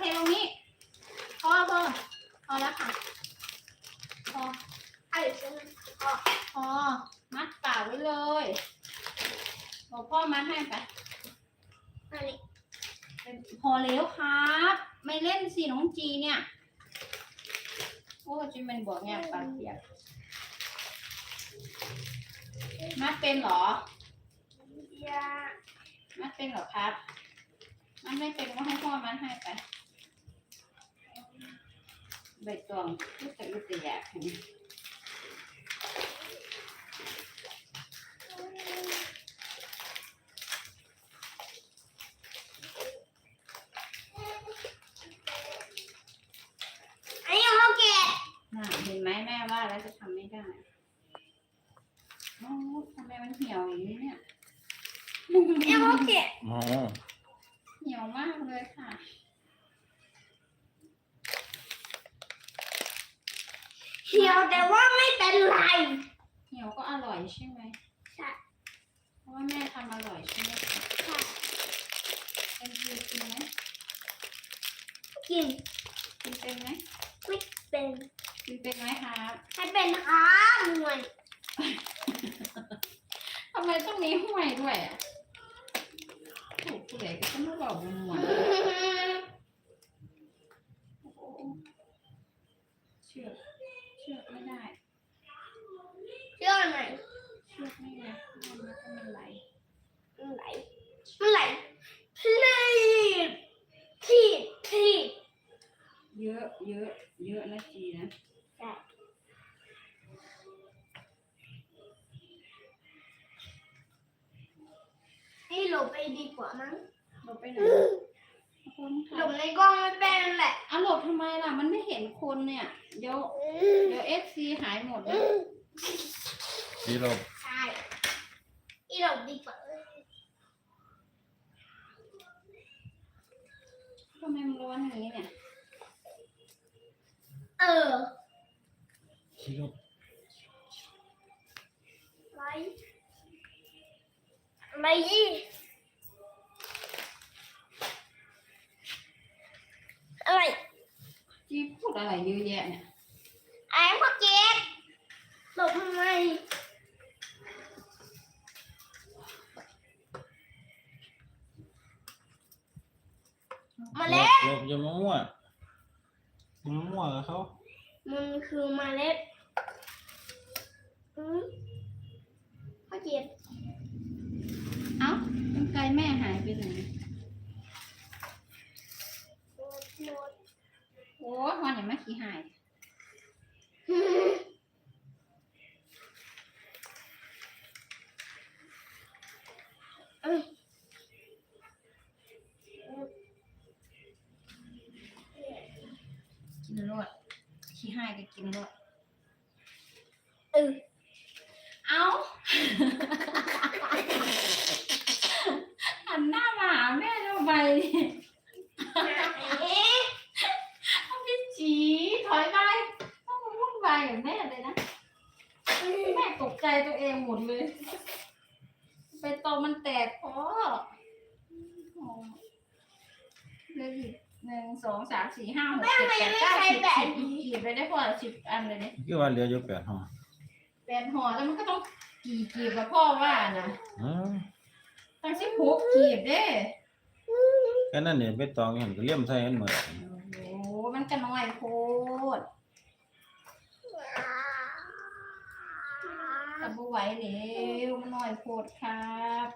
เทตรงนี้ พอพอพอแล้วค่ะ พอ ไอ้ฉันก็ พอ มัดปากไว้เลยบอกพ่อมัดให้ไป อันนี้ พอแล้วครับ ไม่เล่นสิน้องจีเนี่ย โอ้จีมันบอกเนี่ยปากเปียกมัดเป็นเหรอ ยา มัดเป็นเหรอครับ มันไม่เป็นก็ให้พ่อมัดให้ไป ใบตองลูกแต่ลูกแต่อยากเห็นไหม อันนี้เขาเก็บ น่ะเห็นไหมแม่ว่าแล้วจะทำ ได้โอ้ทำไมมันเหี่ยวอย่างนี้เนี่ยอันนี้เขาเก็บอ๋อเหี่ยวมากเลยค่ะ เหี่ยวแต่ว่าไม่เป็นไร เหี่ยวก็อร่อยใช่ไหมใช่ เพราะว่าแม่ทำอร่อยใช่ไหมคะใช่เป็นคือกินไหมกินกินเป็นไหมไม่เป็น กินเป็นไหมครับให้เป็นครับห่วยทำไมต้องมีห้วยด้วยอะถูกผู้ใหญ่ก็ต้องมาบอกมันหมดเชือกเชือกไม่ได้ เชื่อไหมเชือกไม่ได้มันก็มันไหลมันไหลมันไหลพลีดทีดทีดเยอะเยอะเยอะนะจีนะ นี่หลบไปดีกว่ามั้งเราไปไหนคนหลค่ะบในกล้องไม่เป็นแหละ อะหลบทำไมล่ะ มันไม่เห็นคนเนี่ย เดี๋ยว เดี๋ยวเอฟซีหายหมดนะที่เราใช่นี่หลบดีกว่าทำไมมันร้อนอย่างนี้เนี่ย เออที่เรา อะไรยี่อะไรจีพูดอะไรเยอะแยะเนี่ยไอ้พ่อเจ๊กหลบทำไมมาเล็ดหลบอย่ามามั่วอย่ามามั่วกับเขามันคือเมาเล็ดอืมพ่อเจ๊ก เอ้าเป็นไกล แม่หายไปไหน โอ้ยวันไหนมาขี้หาย เอ้ย กินรวดขี้หายก็กินรวด เออ เอ้า หันหน้ามาหาแม่ทำไมเนี่ย เอ๊ะ ต้องพี่จีถอยไปต้องมาวุ่นวายกับแม่เลยนะ แม่ตกใจตัวเองหมดเลย ไปตอมันแตกพอโอ้เลยอีกหนึ่งสอง สามสี่ห้าหกเจ็ดแปดเก้าสิบสิบกี่ไปได้พอสิบอันเลยเนี่ยคือว่าเหลืออยู่แปดห้องแปดห่อแล้วมันก็ต้องกี่กีบกับพ่อว่านะอ๋อตั้งสิบหกกีบเด้แค่นั้นเนี่ยไปตองเห็นก็เลี่ยมใส่กันหมดโอ้โหมันก็น้อยโคตรแต่บ่ไหวแล้วมันน้อยโคตรครับ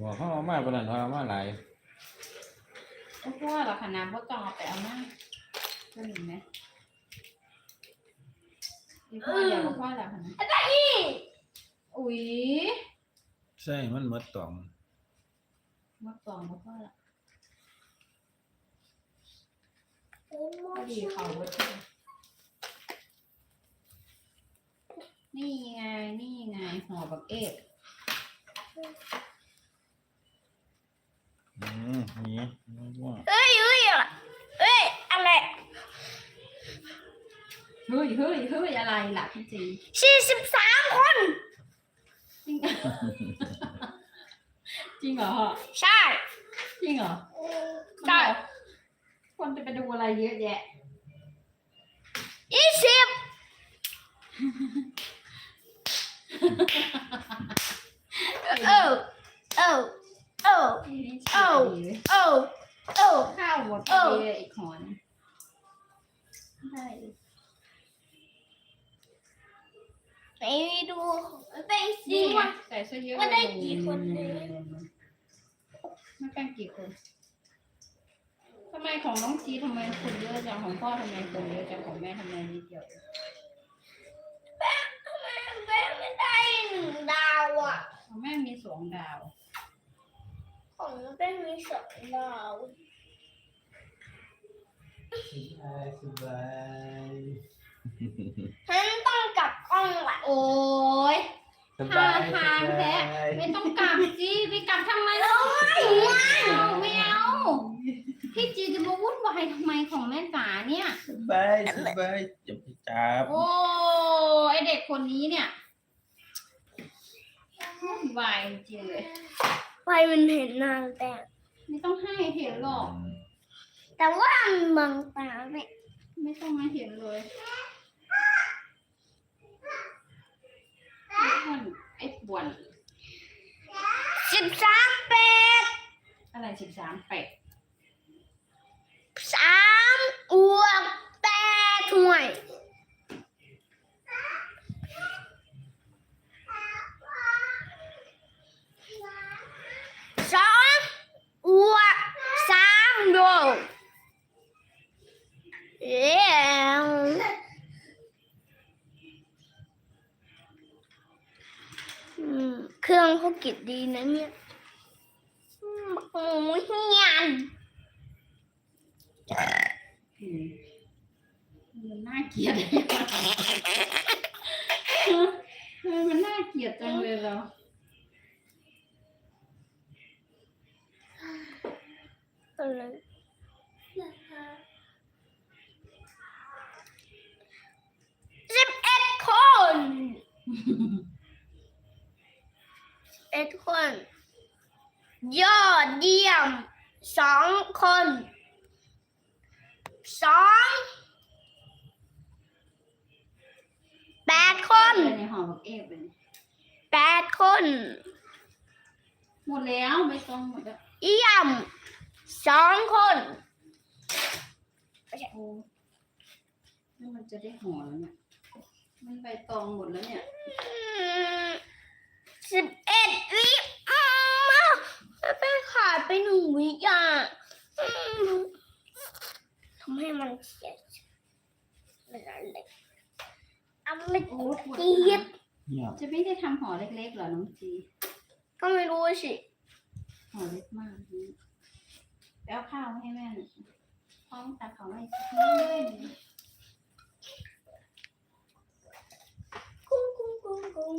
บอกเขาเอามาปานนั้นเขาเอามาหลายโอ้พ่อเหรอขนาดพ่ต้องเอาไปเอามาก็หนึ่งไหมนี่พ่อเดี๋ยวกับพ่อเหรอขนาดนี่อุ๊ยใช่มันหมดตองมาตองกับพ่อเหรอพอดีเขาเบิดเลยนี่ไง นี่ไงห่อบักเอก อืมนี่ไม่ว่าเอ้ยเอ้ยอะเอ้ยอะไรเฮ้ยเฮ้ยเฮ้ยอะไรล่ะพี่จีสี่สิบสามคนจริงจจริงเหรอพ่อใช่ จริงเหรอใช่คนจะไปดูอะไรเยอะแยะยี่สิบเออเออ เออเอ้าเออเออข้าวหมดเอ้าเลยอีกหอนได้ไหนดูไปสิว่าใส่เสื้อเยอะว่าได้กี่คนเลยมันเป็นกี่คนทำไมของน้องจีทำไมคนเยอะจังของพ่อทำไมคนเยอะจังของแม่ทำไมนิดเดียวทำไมแม่ไม่ได้หนึ่งดาวอะของแม่มีสองดาว ของแม่มีสองดาวสบายสบายฉันต้องกลับกล้องละโอ้ยสบายทางสแท้บายไม่ต้องกลับจีไปกลับทำไมล่ะไม่เอาไม่เอาพี่จีจะมาวุ่นวายทำไมของแม่จ๋าเนี่ย สบายสบายอย่าไปจับโอ้ไอเด็กคนนี้เนี่ยวุ่นวายจริงๆเลย ไฟมันเห็นนานแต่ไม่ต้องให้เห็นหรอก แต่ว่ามันบังตาแม่ไม่ต้องมาเห็นเลยไอ้อ้วนไอ้ป่วนสิบสามเป็ดอะไรสิบสามเป็ด kịp đi nữa nhé mặt mũi nhàn, mình nói kiệt mình nói kiệt cho người rồi. Zip and corn! เฮียนอืมมันน่าเกลียดเออมันน่าเกลียดจังเลยเราอะไรสิบเอ็ดคนเอ็ดคน ยอดเยี่ยมสองคนสองแปดคนเลยในหอแบบเอฟเลยแปดคน หมดแล้วไม่ต้องหมดแล้วเยี่ยมสองคนโอ้แล้วมันจะได้ห่อแล้วเนี่ยมันใบตองหมดแล้วเนี่ย สิบเอ็ดวิอืมไปขาดไปหนึ่งวิอะอืมทำให้มันเสียเป็นอะไรเอาไม่โอ้ปวดเจี๊ยบเงียบจะไม่ได้ทำห่อเล็กๆเหรอน้องจี ก็ไม่รู้สิห่อเล็กมากนี่ไปเอาข้าวมาให้แม่หน่อยพร้อมตักของให้สักนิดนึงกุ้งกุ้งกุ้ง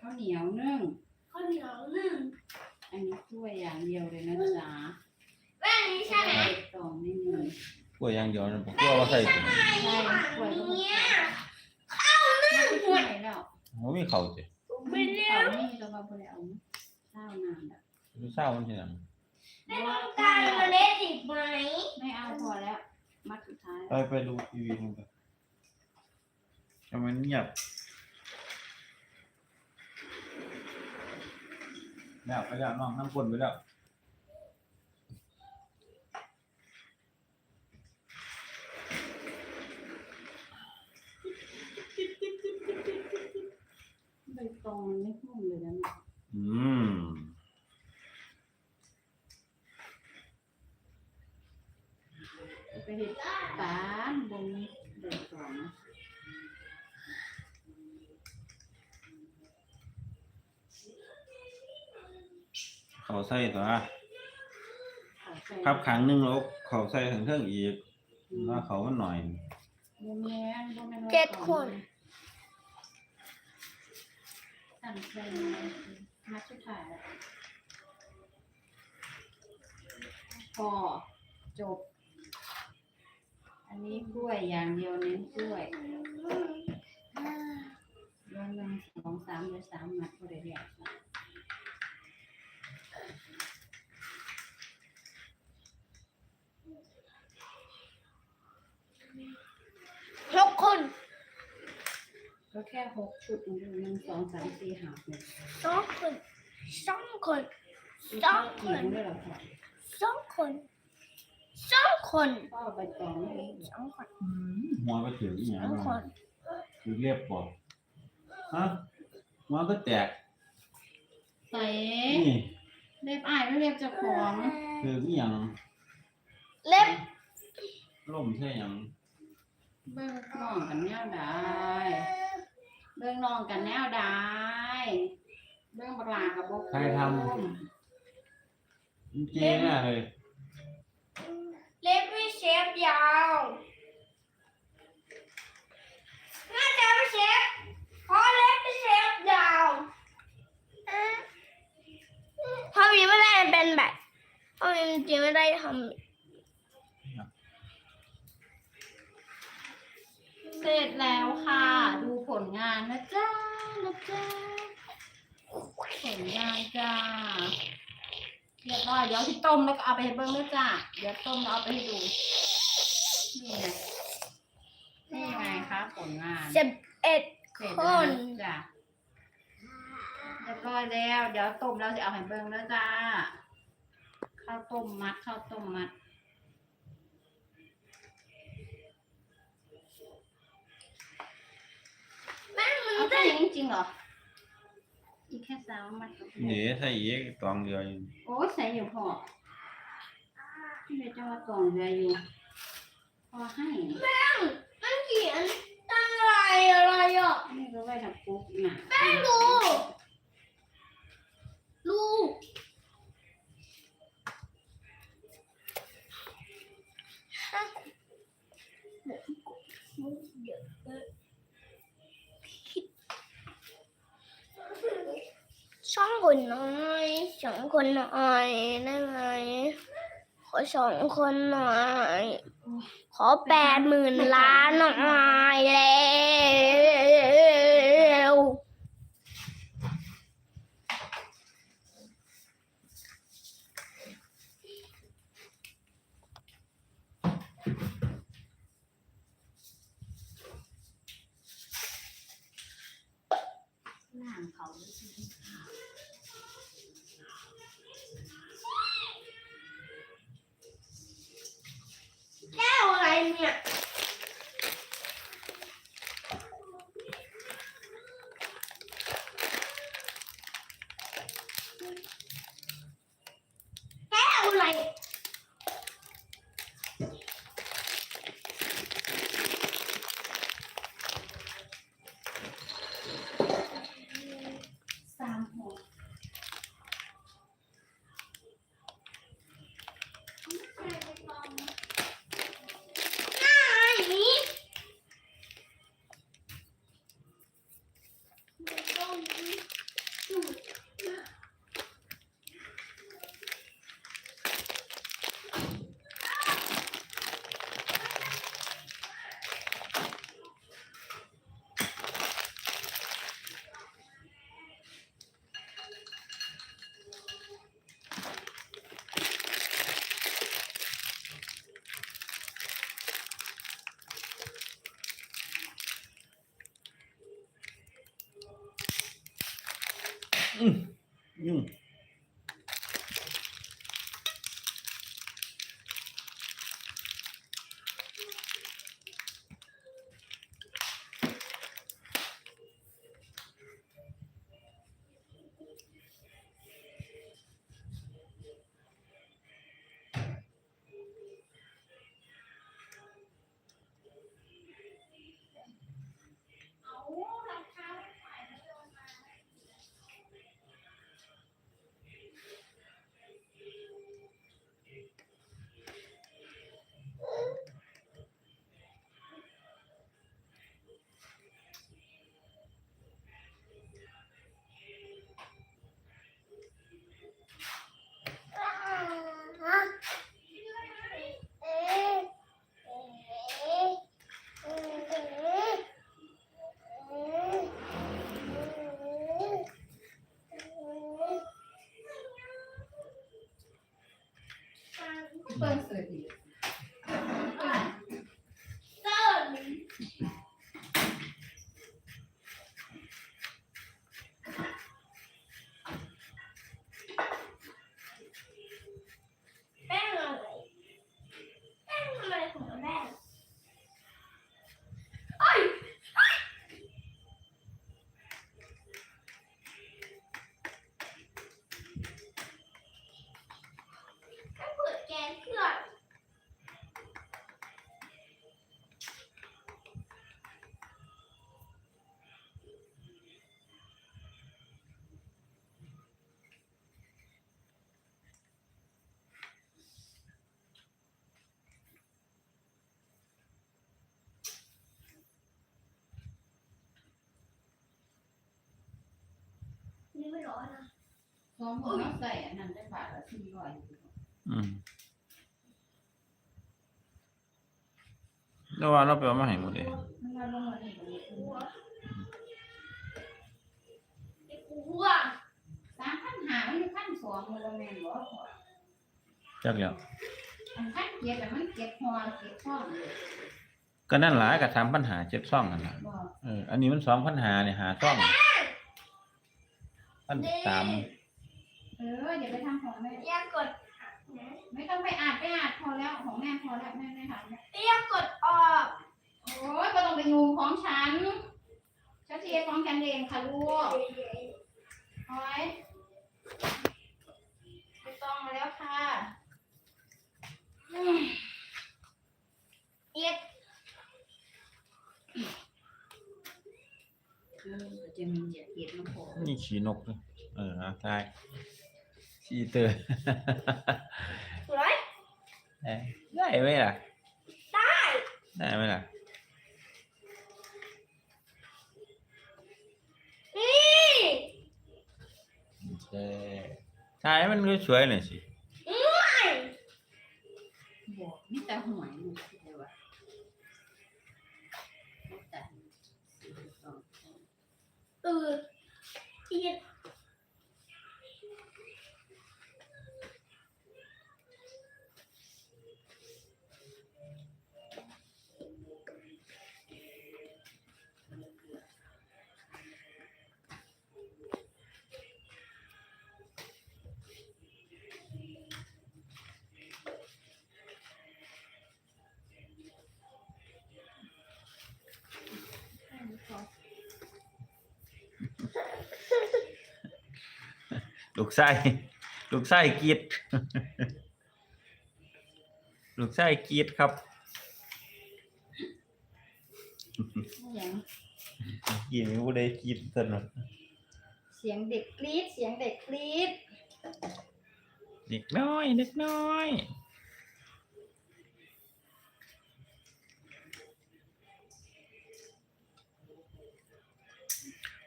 ข้าวเหนียวนึ่ง ข้าวเหนียวนึ่งอันนี้กล้วยอย่างเดียวเลยนะจ๊ะแม่นี้ใช่ไหมตองไม่มีกล้วยอย่างเดียวนะผมกลัวว่าใส่ถุงใช่กล้วยก็ไม่เนี่ยไม่กล้วยแล้วมันมีเข่าสิไปเรียข้าววนี่เรามาบริเอาข้าวนานแบบดูเศร้ามันที่ไหนไม่ต้องการเมล็ดอีกไหมไม่เอาพอแล้ว มัดสุดท้ายไปไปดูทีวีมันไปทำไมเงียบ แล้วไปแล้วน้องน้ำกลนไปแล้วใบตองมันไม่หุ้มเลยนะอืม ไปเห็ดตานบนใบตองนะ ข เขา ใส่ตัวครับครั้งหนึงแล้วเขาใส่ทั้งเทิงอีกว่าเขามันหน่อย บ่แม่นบ่แม่นว่าเจ็ดคน ตั้งใจมาสุดท้ายแล้วพอจบ อันนี้กล้วยอย่างเดียวเน้นกล้วยเรื่องหนึ่งสองสามเลยสามมัดก็ได้เรียก หกคน ก็แค่หกชุดหนึ่งสองสามสี่ห้าหกสองคนสองคนสองคนกินด้วยเหรอพ่อสองคนสองคนพ่อเอาไปตองเลยสองคนหัวไปถึงอีหยังสองคนคือเรียบบ่ฮะหัวก็แตกใส่นี่เรียบอ้ายไม่เรียบเจ้าของคืออีหยังเล็บล่มใช่หยังเบิ่งน้องกันแนวใด เบิ่งน้องกันแนวใดเบิ่งบักหลากับบ่ใครทำเจ๊น่ะเลยเล็บไม่เชฟยาวน่าจะไม่เชฟเพราะเล็บไม่เชฟยาวเพราะมีไม่ได้เป็นแบบเพราะมีจริงไม่ได้ท เสร็จแล้วค่ะ ดูผลงานนะจ๊ะนะจ๊ะผลงานจ้าเรียบร้อยเดี๋ยวที่ต้มแล้วก็เอาไปให้เบิ่งด้วยจ้าเดี๋ยวต้มแล้วเอาไปให้ดู นี่ไงนี่ไงคะผลงานำสิบเอ็ดเสร็จคแล้วน นะจ้ะเรียบร้อยแล้ว เดี๋ยวต้มแล้วจะเอาให้เบิ่งแล้วจ้าข้าวต้มมัดข้าวต้มมัด เอาแค่ได้นี้จริงๆเหรอ อีกแค่สามมัดก็พอเดี๋ยวใส่อีกตองเดียวอยู่โอ้ยใส่อยู่พอที่เดี๋ยวจะว่ากล่องเรืออยู่ พอให้มันเขียนอะไรอะไรอะนี่ก็ไว้ทับปุ๊บน่ะแป้งดูลูก สองคนหน่อยสองคนหน่อยได้ไหมขอสองคนหน่อย ขอแปดหมื่นล้านหน่อยแล้ว ล่างเขาด้วยสิ แก้ วอะไรเนี่ย แก้วอะไร สามหัว อันนี้ ยุ่ง สองคนเราใส่อันนั้นได้บาทละสี่ร้อยอืมแล้วว่าเราไปเอามาให้หมดเลยมันมาลงมาอีกเลยกลัวไม่กลัวสามพันหามันอยู่พันสองมันละแม่นบ่จักแล้วอันพันเจ็ดแต่มันเก็บหอเก็บห้องเลยก็นั่นหลายก็ทำปัญหาเจ็ดซ่องนั่นล่ะบ่เอออันนี้มันสองปัญหาเนี่ยหาซ่องพันสาม เอออย่าไปทำของแม่อย่ากดนะไม่ต้องไปอ่านไปอ่านพอแล้วของแม่พอแล้วแม่ไม่ทำแล้วอย่ากดออกโอ้ยก็ต้องไปงูของฉันฉันเทียของฉันเองค่ะลูกเอาไว้ไม่ต้องมาแล้วค่ะอืมเอียดเออจะมีเจ็ดเจ็ดมาโผล่นี่ขี่นกเลยเออเอาได้ ชีเตอร์สวยเอ้ยได้ไหม ลูกไส้ลูกไส้กรีดลูกไส้กรีดครับอย่างกรีดมีผู้ใดกรีดสนุกเสียงเด็กกรี๊ดเสียงเด็กกรี๊ดเด็กน้อยเด็กน้อย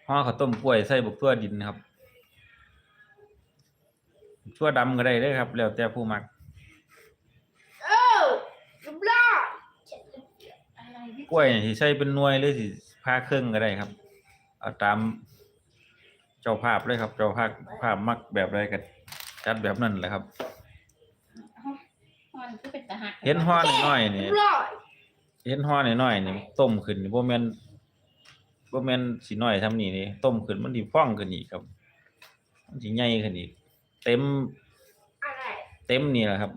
ห่อข้าวต้มกล้วยใส่บุกทั่วดินครับ ทั่วดำก็ได้เด้อครับ แล้วแต่ผู้มักเอ้ารูปร่างอะไรที่กล้วยนี่สิใส่เป็นหน่วยหรือสิพาเครื่องก็ได้ครับ เอาตามเจ้าภาพเลยครับ เจ้าภาพภาพมักแบบใดก็จัดแบบนั้นแหละครับห้อนคือเป็นตะหักเห็นห่อน้อยๆนี่เรียบร้อยเห็นห่อน้อยๆนี่ต้มขึ้นนี่บ่แม่นบ่แม่นสิน้อยทำนี่นี่ต้มขึ้นมันสิฟ่องขึ้นอีกครับมันสิใหญ่ขึ้นอีก เต็มอะไรเต็มนี่แหละครับ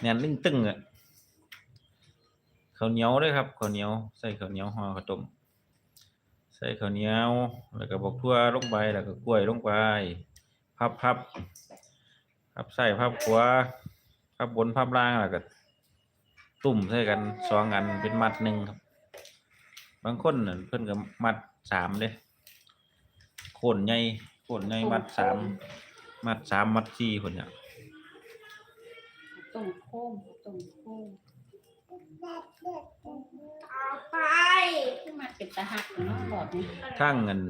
แน่นตึ้งๆอะข้าวเหนียวด้วยครับข้าวเหนียวใส่ข้าวเหนียวห่อข้าวต้มใส่ข้าวเหนียวแล้วก็บอกทั่วลงไปแล้วก็กล้วยลงไปพับพับพับใส่พับขวาพับบนพับล่างแล้วก็ ตุ่มใส่กันสองอันเป็นมัดหนึ่งครับ บางคนน่ะเพิ่นก็มัดสามเลยโคนใหญ่โคนใหญ่มัดสามมัดสามมัดสี่คนเนี่ยต้มโค้งต้มโค้งต่อไปขึ้นมาเป็นตะหักเนาะบอกนี่ทั้งเงิน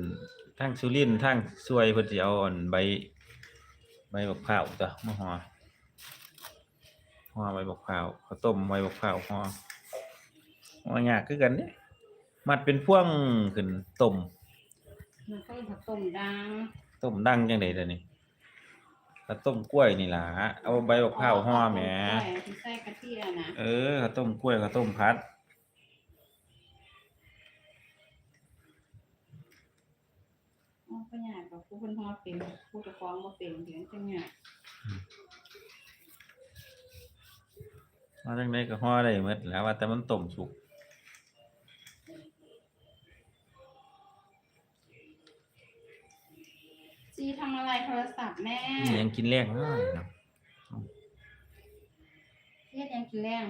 ทั้งสุรินทร์ทั้งซวยเพิ่นสิเอาอันใบ ใบบักพร้าวจ้ะมาห่อห่อใบบักพร้าวข้าวต้มใบบักพร้าวห่อห่อยากคือกันเด้มัดเป็นพวงขึ้นต้มมันก็ผักต้มดัง ต้มดังจังได๋เดี๋ยวนี้ขข้าวต้มกล้วยนี่ล่ะเอาใบบักพร้าวห่อแหมใช่ที่ใส่กะทิอะนะเออข้าวต้มกล้วยข้าวต้มพัดอ๋อก็ยากกับผู้คนห่อเป็นผู้จะฟ้องบ่เป็นถึงจังยากมาจังไดก็ห่อได้หมดแหล้วว่าแต่มันต้มสุก แม่นี่ยังกินแรงน้อยเนาะเฮ็ดยังกินแรง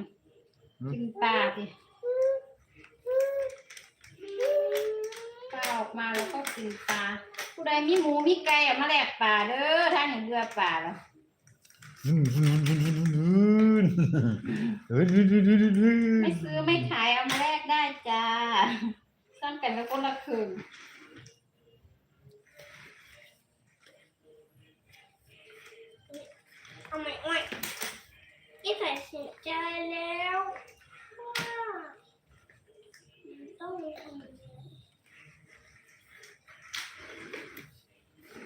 อืมกินปลาดิปลาออกมาแล้วก็กินปลาผู้ใดมีหมูมีไก่เอามาแลกปลาเด้อท่านอย่างเบื่อปลาแล้วไม่ซื้อไม่ขายเอามาแลกได้จ้าซ่อนกันไว้คนละคืน ทำไมไม่ยี่ใส่เสียใจแล้วว่าต้องทำยังไง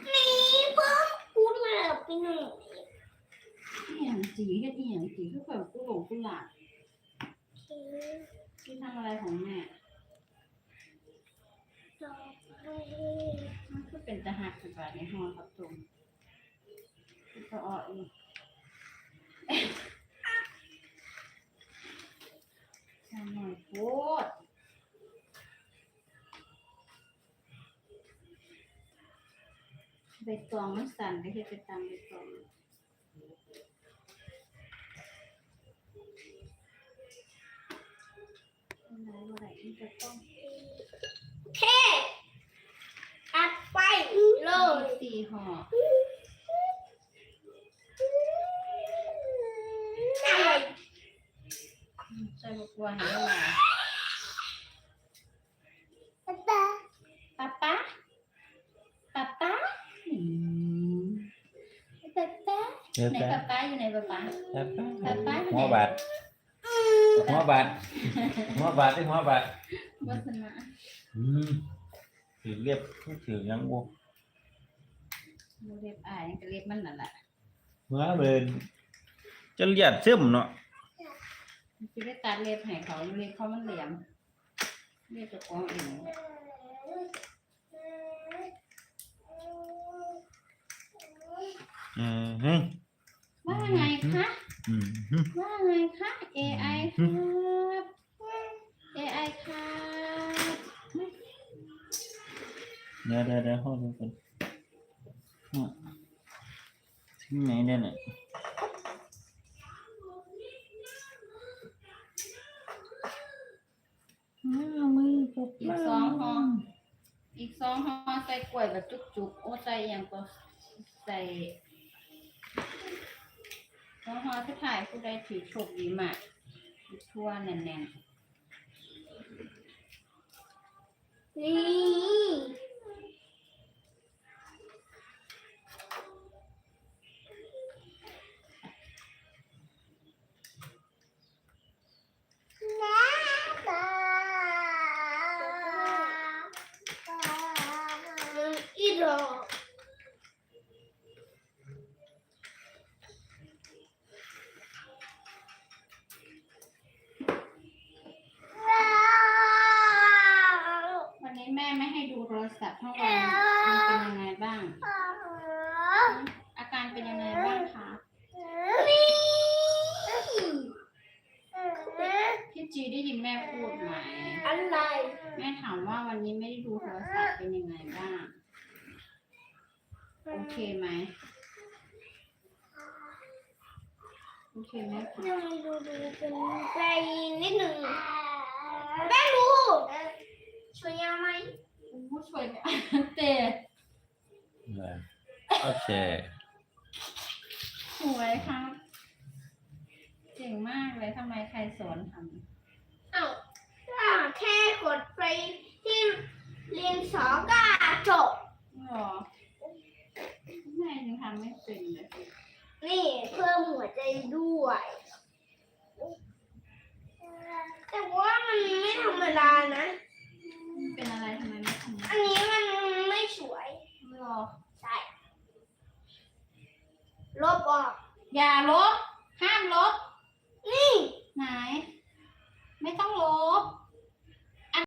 นี่เพิ่มพูดมาแล้วพี่หนุ่มอหย่างจีเฮ็ดอหย่างจีคือแบบกูหลงกูหลาบที่ทำอะไรของแม่ต่อไปมันคือเป็นตะหักสิบบาทในห้องครับตุ่มก็ออกอีก ตรใบตองมันสั่นก็เฮ็ดไปตามใบตองอะไรอะไรที่จะต้องเท่ตัดไปเลยสี่ห่อ อะไร ใส่บักบัวให้ละลาย ตาตา ป๊าป๊าป๊าป๊าอืมป๊าป๊า เดี๋ยวไหนแป๊ป๊าบป๊าอยู่ไหนป๊าป๊าแป๊บป๊าป๊าหัวบาดหัวบาดหัวบาดที่หัวบาดวัฒนะอืมถือเรียบถือยังบ่โมเล็บอายยังกระเล็บมันนั่นแหละหัวเบินจะเลียดซึมเนาะจะได้ตัดเล็บให้เขาเล็บเขามันเหลี่ยมเล็บจะกองเองอืมฮึ ว่าไงคะ ว่าไงคะ AI ครับ AI ครับเดี๋ยวเดี๋ยวเดี๋ยวห้อดูกันอะถึงไหนเนี่ยน่ะอีกสองห่ออีกสองห่อใส่กล้วยแบบจุกๆ โอ้ใส่อย่างก็ใส่ สองห่อที่ถ่ายผู้ใดถือโชคดีมากทั่วแน่นๆนี่ำตาอีดอก ๆวันนี้แม่ไม่ให้ดูโทรศัพท์ทั้งวันมันเป็นยังไงบ้าง อาการเป็นยังไงบ้างคะพี่จีได้ยินแม่พูดไหม อะไร แม่ถามว่าวันนี้ไม่ได้ดูโทรศัพท์เป็นยังไงบ้าง โอเคไหมโอเคไหมคะ ยังดูดู เป็นใจนิดหนึ่งแม่รู้ช่วยยังไหมผู้ช่วยเนี่ยเตะโอเคสวยครับ เก่งมากเลยทำไมใครสอนทเอ้าถ้าแค่กดไปที่เรียนสองก็จบำหรอแม่ยังทำไม่เป็นเลย นี่เพิ่มหัวใจด้วย แต่ว่ามันไม่ธรรมดานะ เป็นอะไรทำไมไม่ทำอันนี้มันไม่สวยหรอใช่ลบออกอย่าลบ ห้ามลบ นี่ ไหน ไม่ต้องลบ